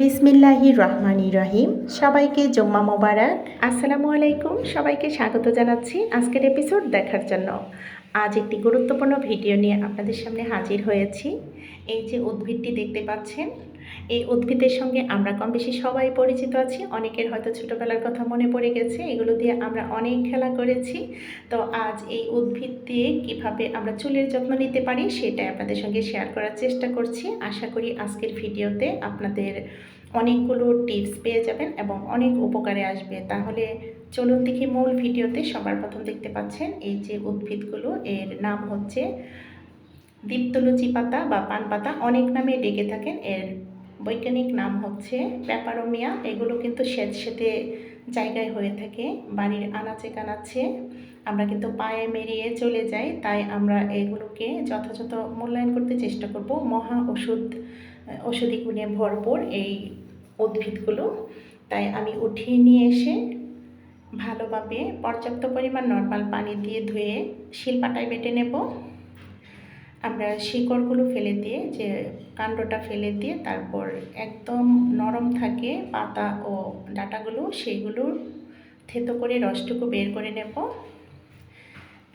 বিসমিল্লাহি রহমানি রহিম। সবাইকে জম্মা মোবারক। আসসালামু আলাইকুম, সবাইকে স্বাগত জানাচ্ছি আজকের এপিসোড দেখার জন্য। আজ একটি গুরুত্বপূর্ণ ভিডিও নিয়ে আপনাদের সামনে হাজির হয়েছি। এই যে উদ্ভিদটি দেখতে পাচ্ছেন, এই উদ্ভিদের সঙ্গে আমরা কম বেশি সবাই পরিচিত আছি। অনেকের হয়তো ছোটোবেলার কথা মনে পড়ে গেছে, এগুলো দিয়ে আমরা অনেক খেলা করেছি। তো আজ এই উদ্ভিদ দিয়ে কীভাবে আমরা চুলের যত্ন নিতে পারি, সেটাই আপনাদের সঙ্গে শেয়ার করার চেষ্টা করছি। আশা করি আজকের ভিডিওতে আপনাদের অনেকগুলো টিপস পেয়ে যাবেন এবং অনেক উপকারে আসবে। তাহলে চলুন দেখি মূল ভিডিওতে সবার প্রথম দেখতে পাচ্ছেন এই যে উদ্ভিদগুলো, এর নাম হচ্ছে দীপ্তলুচি পাতা বা পান পাতা। অনেক নামে ডেকে থাকেন, এর বৈজ্ঞানিক নাম হচ্ছে প্যাপারোমিয়া এগুলো কিন্তু স্যাঁতস্যাঁতে জায়গায় হয়ে থাকে, বাড়ির আনাচে কানাচে। আমরা কিন্তু পায়ে মেরিয়ে চলে যাই, তাই আমরা এগুলোকে যথাযথ মূল্যায়ন করতে চেষ্টা করব। মহা ওষুধ, ওষুধি গুণে ভরপুর এই উদ্ভিদগুলো তাই আমি উঠিয়ে নিয়ে এসে ভালোভাবে পর্যাপ্ত পরিমাণ নর্মাল পানি দিয়ে ধুয়ে শিলপাটায় বেটে নেব। আমরা শিকড়গুলো ফেলে দিয়ে যে কাণ্ডটা ফেলে দিয়ে তারপর একদম নরম থাকে পাতা ও ডাটাগুলো সেইগুলো থেতো করে রসটুকু বের করে নেব।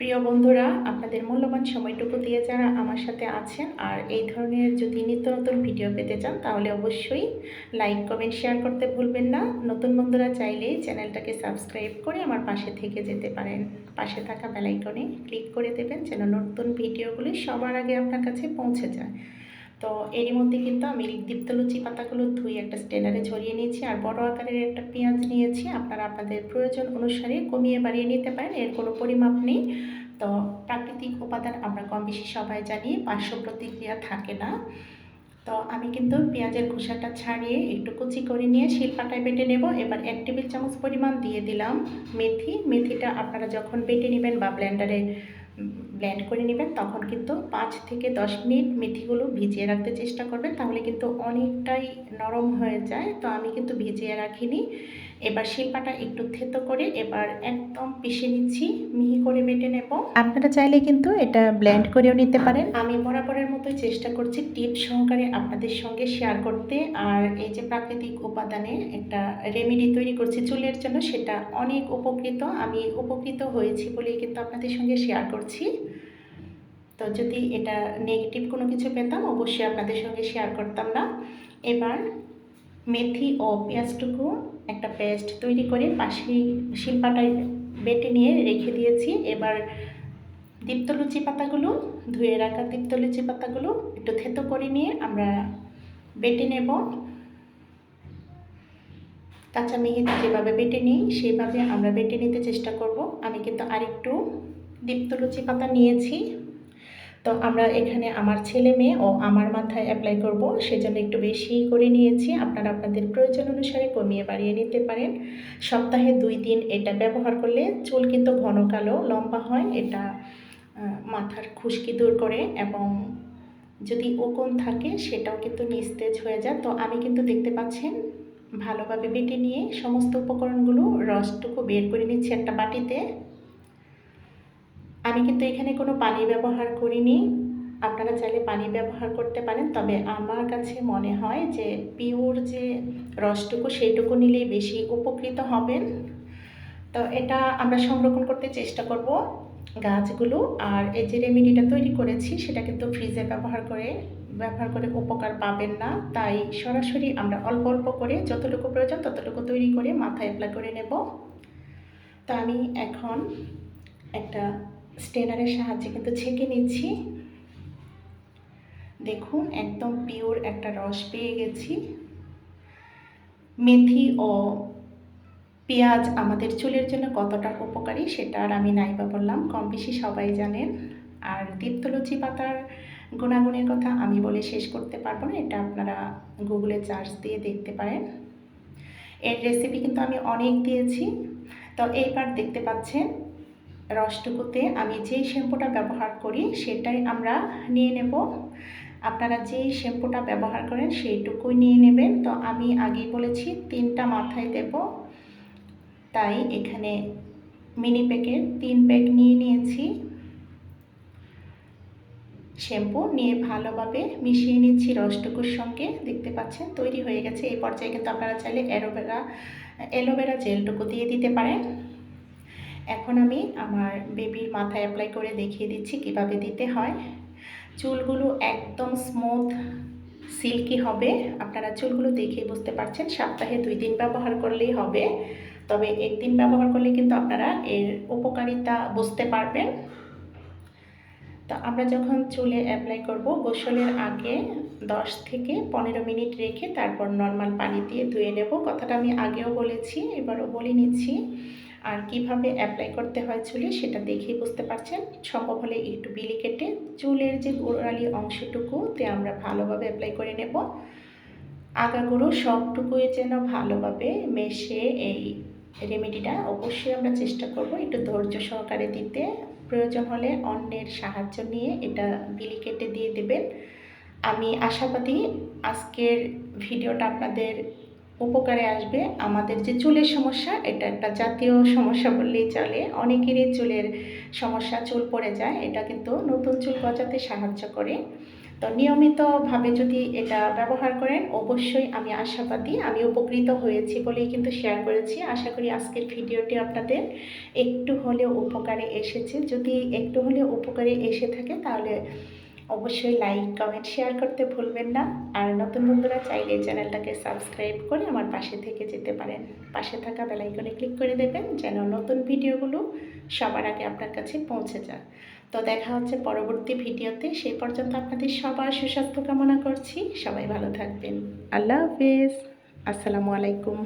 প্রিয় বন্ধুরা, আপনাদের মূল্যবান সময়টুকু দিয়ে যারা আমার সাথে আছেন আর এই ধরনের যদি নিত্য নতুন ভিডিও পেতে চান, তাহলে অবশ্যই লাইক, কমেন্ট, শেয়ার করতে ভুলবেন না। নতুন বন্ধুরা চাইলে চ্যানেলটাকে সাবস্ক্রাইব করে আমার পাশে থেকে যেতে পারেন। পাশে থাকা বেলাইকনে ক্লিক করে দেবেন যেন নতুন ভিডিওগুলি সবার আগে আপনার কাছে পৌঁছে যায়। তো এরই মধ্যে কিন্তু আমি দীপ্তলুচি পাতাগুলো ধুই একটা স্টেনারে ছড়িয়ে নিয়েছি আর বড় আকারের একটা পেঁয়াজ নিয়েছি। আপনারা আপনাদের প্রয়োজন অনুসারে কমিয়ে বাড়িয়ে নিতে পারেন, এর কোনো পরিমাপ নেই। তো প্রাকৃতিক উপাদান আমরা কম বেশি সবাই জানি, পার্শ্ব প্রতিক্রিয়া থাকে না। তো আমি কিন্তু পেঁয়াজের খোসাটা ছাড়িয়ে একটু কুচি করে নিয়ে শিলপাটায় বেটে নেব। এবার এক টেবিল চামচ পরিমাণ দিয়ে দিলাম মেথি। মেথিটা আপনারা যখন বেটে নেবেন বা ব্লেন্ডারে ব্লেন্ড করে নেবেন তখন কিন্তু পাঁচ থেকে দশ মিনিট মেথিগুলো ভিজিয়ে রাখতে চেষ্টা করবেন তাহলে কিন্তু অনেকটাই নরম হয়ে যায়। তো আমি কিন্তু ভিজিয়ে রাখিনি। এবার শিল্পাটা একটু থেতো করে এবার একদম পিষে নিচ্ছি মিহি করে বেটে নেব। আপনারা চাইলে কিন্তু এটা ব্লেন্ড করেও নিতে পারেন। আমি বরাবরের মতোই চেষ্টা করছি টিপ সহকারে আপনাদের সঙ্গে শেয়ার করতে। আর এই যে প্রাকৃতিক উপাদানে একটা রেমেডি তৈরি করছি চুলের জন্য সেটা অনেক উপকৃত। আমি উপকৃত হয়েছি বলেই কিন্তু আপনাদের সঙ্গে শেয়ার করছি। তো যদি এটা নেগেটিভ কোনো কিছু পেতাম, অবশ্যই আপনাদের সঙ্গে শেয়ার করতাম না। এবার মেথি ও পেঁয়াজটুকু একটা পেস্ট তৈরি করে পাশেই শিলপাটায় বেটে নিয়ে রেখে দিয়েছি। এবার দীপ্তলুচি পাতাগুলো, ধুয়ে রাখা দীপ্তলুচি পাতাগুলো একটু থেতো করে নিয়ে আমরা বেটে নেব। কাঁচা মেহেদি যেভাবে বেটে নিই, সেভাবে আমরা বেটে নিতে চেষ্টা করব। আমি কিন্তু আরেকটু দীপ্তলুচি পাতা নিয়েছি। তো আমরা এখানে আমার ছেলে মেয়ে ও আমার মাথায় অ্যাপ্লাই করব, সেজন্য একটু বেশি করে নিয়েছি। আপনারা আপনাদের প্রয়োজন অনুসারে কমিয়ে বাড়িয়ে নিতে পারেন। সপ্তাহে দুই দিন এটা ব্যবহার করলে চুল কিন্তু ঘন কালো লম্বা হয়, এটা মাথার খুশকি দূর করে এবং যদি ওকন থাকে সেটাও কিন্তু নিস্তেজ হয়ে যায়। তো আমি কিন্তু দেখতে পাচ্ছেন ভালোভাবে বেটে নিয়ে সমস্ত উপকরণগুলো রসটুকু বের করে নিচ্ছি একটা বাটিতে। আমি কিন্তু এখানে কোনো পানি ব্যবহার করিনি। আপনারা চাইলে পানি ব্যবহার করতে পারেন, তবে আমার কাছে মনে হয় যে পিওর যে রসটুকু সেইটুকু নিলেই বেশি উপকৃত হবেন। তো এটা আমরা সংরক্ষণ করতে চেষ্টা করব গাছগুলো। আর এই যে রেমেডিটা তৈরি করেছি, সেটা কিন্তু ফ্রিজে ব্যবহার করে ব্যবহার করে উপকার পাবেন না। তাই সরাসরি আমরা অল্প অল্প করে যতটুকু প্রয়োজন ততটুকু তৈরি করে মাথায় অ্যাপ্লাই করে নেব। তো আমি এখন একটা স্টেনারের সাহায্যে, কিন্তু ছেঁকে নিচ্ছি। দেখুন, একদম পিওর একটা রস পেয়ে গেছি। মেথি ও পেঁয়াজ আমাদের চুলের জন্য কতটা উপকারী সেটা আর আমি নাইবা বললাম, কম বেশি সবাই জানেন। আর দীপ্তলুচি পাতার গুণাগুণের কথা আমি বলে শেষ করতে পারব না, এটা আপনারা গুগলে চার্জ দিয়ে দেখতে পারেন। এর রেসিপি কিন্তু আমি অনেক দিয়েছি। তো এইবার দেখতে পাচ্ছেন রসটুকুতে আমি যেই শ্যাম্পুটা ব্যবহার করি সেটাই আমরা নিয়ে নেব। আপনারা যেই শ্যাম্পুটা ব্যবহার করেন সেইটুকুই নিয়ে নেবেন। তো আমি আগেই বলেছি তিনটা মাথায় দেব। তাই এখানে মিনি প্যাকের তিন প্যাক নিয়ে নিয়েছি। শ্যাম্পু নিয়ে ভালোভাবে মিশিয়ে নিচ্ছি রসটুকুর সঙ্গে। দেখতে পাচ্ছেন তৈরি হয়ে গেছে। এই পর্যায়ে কিন্তু আপনারা চাইলে অ্যালোভেরা অ্যালোভেরা জেলটুকু দিয়ে দিতে পারেন। এখন আমি আমার বেবির মাথায় অ্যাপ্লাই করে দেখিয়ে দিচ্ছি কীভাবে দিতে হয়। চুলগুলো একদম স্মুথ সিল্কি হবে। আপনারা চুলগুলো দেখেই বুঝতে পারছেন, সপ্তাহে দুই দিন ব্যবহার করলেই হবে। তবে একদিন ব্যবহার করলে কিন্তু আপনারা এর উপকারিতা বুঝতে পারবেন। তো আমরা যখন চুলে অ্যাপ্লাই করব, গোসলের আগে দশ থেকে পনেরো মিনিট রেখে তারপর নর্মাল পানি দিয়ে ধুয়ে নেব। কথাটা আমি আগেও বলেছি, এবারও বলে নিচ্ছি। আর কীভাবে অ্যাপ্লাই করতে হয় চুলে সেটা দেখেই বুঝতে পারছেন। সম্ভব হলে একটু বিলি কেটে চুলের যে গোড়ালি অংশটুকুতে আমরা ভালোভাবে অ্যাপ্লাই করে নেব। আগাগুলো সবটুকুই যেন ভালোভাবে মেশে এই রেমেডিটা অবশ্যই আমরা চেষ্টা করব একটু ধৈর্য সহকারে দিতে। প্রয়োজন হলে অন্যের সাহায্য নিয়ে এটা বিলি কেটে দিয়ে দেবেন। আমি আশাবাদী আজকের ভিডিওটা আপনাদের উপকারে আসবে। আমাদের যে চুলের সমস্যা, এটা একটা জাতীয় সমস্যা বললেই চলে। অনেকেরই চুলের সমস্যা, চুল পড়ে যায়। এটা কিন্তু নতুন চুল গজাতে সাহায্য করে। তো নিয়মিতভাবে যদি এটা ব্যবহার করেন, অবশ্যই আমি আশাবাদী, আমি উপকৃত হয়েছি বলেই কিন্তু শেয়ার করেছি। আশা করি আজকের ভিডিওটি আপনাদের একটু হলেও উপকারে এসেছে। যদি একটু হলেও উপকারে এসে থাকে, তাহলে অবশ্যই লাইক, কমেন্ট, শেয়ার করতে ভুলবেন না। আর নতুন বন্ধুরা চাইলে চ্যানেলটাকে সাবস্ক্রাইব করে আমার পাশে থেকে যেতে পারেন। পাশে থাকা বেলাইকনে ক্লিক করে দেবেন যেন নতুন ভিডিওগুলো সবার আগে আপনার কাছে পৌঁছে যায়। তো দেখা হচ্ছে পরবর্তী ভিডিওতে। সেই পর্যন্ত আপনাদের সবার সুস্বাস্থ্য কামনা করছি। সবাই ভালো থাকবেন। আল্লাহ হাফেজ। আসসালামু আলাইকুম।